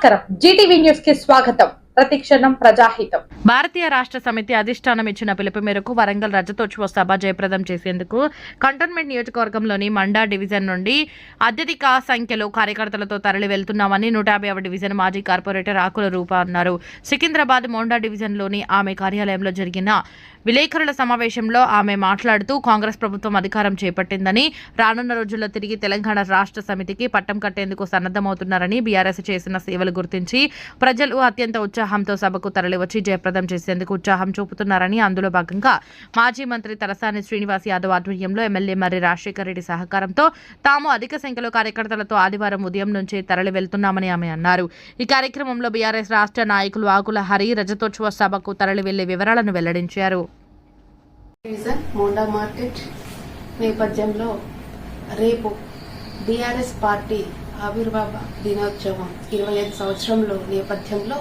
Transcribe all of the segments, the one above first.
నమస్కారం Zee TV news కి స్వాగతం ప్రతిక్షణం ప్రజాహితం. భారతీయ రాష్ట్ర సమితి అధిష్టానం ఇచ్చిన పిలుపు మేరకు వరంగల్ రజతోత్సవ సభ జయప్రదం చేసేందుకు కంటోన్మెంట్ నియోజకవర్గంలోని మండా డివిజన్ నుండి అత్యధిక సంఖ్యలో కార్యకర్తలతో తరలి వెళ్తున్నామని నూట యాభై డివిజన్ మాజీ కార్పొరేటర్ ఆకుల రూప అన్నారు. సికింద్రాబాద్ మోండా డివిజన్లోని ఆమె కార్యాలయంలో జరిగిన విలేకరుల సమావేశంలో ఆమె మాట్లాడుతూ కాంగ్రెస్ ప్రభుత్వం అధికారం చేపట్టిందని రానున్న రోజుల్లో తిరిగి తెలంగాణ రాష్ట్ర సమితికి పట్టం కట్టేందుకు సన్నద్ధమవుతున్నారని బీఆర్ఎస్ చేసిన సేవలు గుర్తించి ప్రజలు అత్యంత ఉత్సాహంతో సభకు తరలివచ్చి జయప్రదం చేసేందుకు ఉత్సాహం చూపుతున్నారని అందులో భాగంగా మాజీ మంత్రి తలసాని శ్రీనివాస్ యాదవ్ ఆధ్వర్యంలో ఎమ్మెల్యే మర్రి రాజశేఖర రెడ్డి సహకారంతో తాము అధిక సంఖ్యలో కార్యకర్తలతో ఆదివారం ఉదయం నుంచి తరలి వెళ్తున్నామని ఆమె అన్నారు. ఈ కార్యక్రమంలో బీఆర్ఎస్ రాష్ట్ర నాయకులు ఆకుల హరి రజతోత్సవ సభకు తరలి వెళ్ళే వివరాలను వెల్లడించారు. డివిజన్ నేపథ్యంలో రేపు బీఆర్ఎస్ పార్టీ ఆవిర్భావ దినోత్సవం ఇరవై ఐదు సంవత్సరంలో నేపథ్యంలో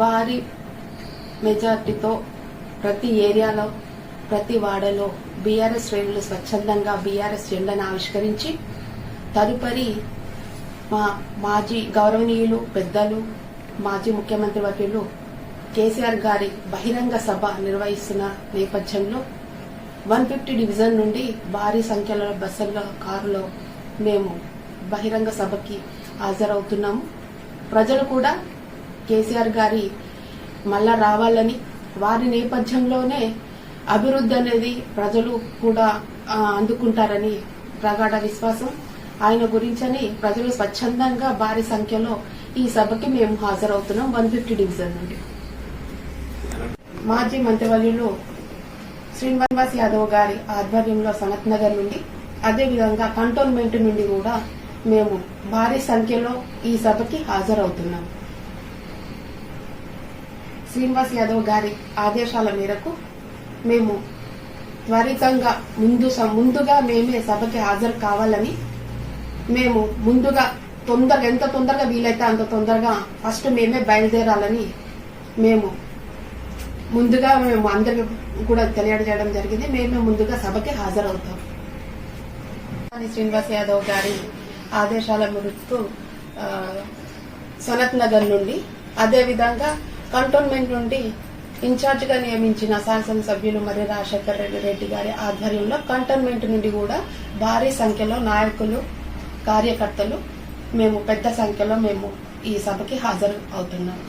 భారీ మెజార్టీతో ప్రతి ఏరియాలో ప్రతి వాడలో బీఆర్ఎస్ శ్రేణులు స్వచ్ఛందంగా బీఆర్ఎస్ జెండాను ఆవిష్కరించి తదుపరి మా మాజీ గౌరవనీయులు పెద్దలు మాజీ ముఖ్యమంత్రి వర్యులు కేసీఆర్ గారి బహిరంగ సభ నిర్వహిస్తున్న నేపథ్యంలో వన్ ఫిఫ్టీ డివిజన్ నుండి భారీ సంఖ్యలో బస్సుల్లో కారులో మేము బహిరంగ సభకి హాజరవుతున్నాము. ప్రజలు కూడా కేసీఆర్ గారి మళ్ళా రావాలని వారి నేపథ్యంలోనే అభివృద్ధి అనేది ప్రజలు కూడా అందుకుంటారని ప్రగాఢ విశ్వాసం. ఆయన గురించని ప్రజలు స్వచ్ఛందంగా భారీ సంఖ్యలో ఈ సభకి మేము హాజరవుతున్నాం. వన్ ఫిఫ్టీ డివిజన్ నుండి. మాజీ మంత్రివర్యులు శ్రీనివాస్ యాదవ్ గారి ఆధ్వర్యంలో సనత్ నగర్ నుండి అదేవిధంగా కంటోన్మెంట్ నుండి కూడా మేము భారీ సంఖ్యలో ఈ సభకి హాజరవుతున్నాం. శ్రీనివాస్ యాదవ్ గారి ఆదేశాల మేరకు మేము త్వరితంగా ముందు ముందుగా మేమే సభకి హాజరు కావాలని మేము ముందుగా తొందరగా ఎంత తొందరగా వీలైతే అంత తొందరగా ఫస్ట్ మేమే బయలుదేరాలని మేము ముందుగా మేము అందరికి కూడా తెలియజేయడం జరిగింది. మేమే ముందుగా సభకి హాజరవుతాం. శ్రీనివాస్ యాదవ్ గారి ఆదేశాల మేరకు సనత్ నగర్ నుండి అదేవిధంగా కంటోన్మెంట్ నుండి ఇన్ఛార్జిగా నియమించిన శాసనసభ్యులు మరి రాజశేఖర్ రెడ్డి రెడ్డి గారి ఆధ్వర్యంలో కంటోన్మెంట్ నుండి కూడా భారీ సంఖ్యలో నాయకులు కార్యకర్తలు మేము పెద్ద సంఖ్యలో మేము ఈ సభకి హాజరు అవుతున్నాము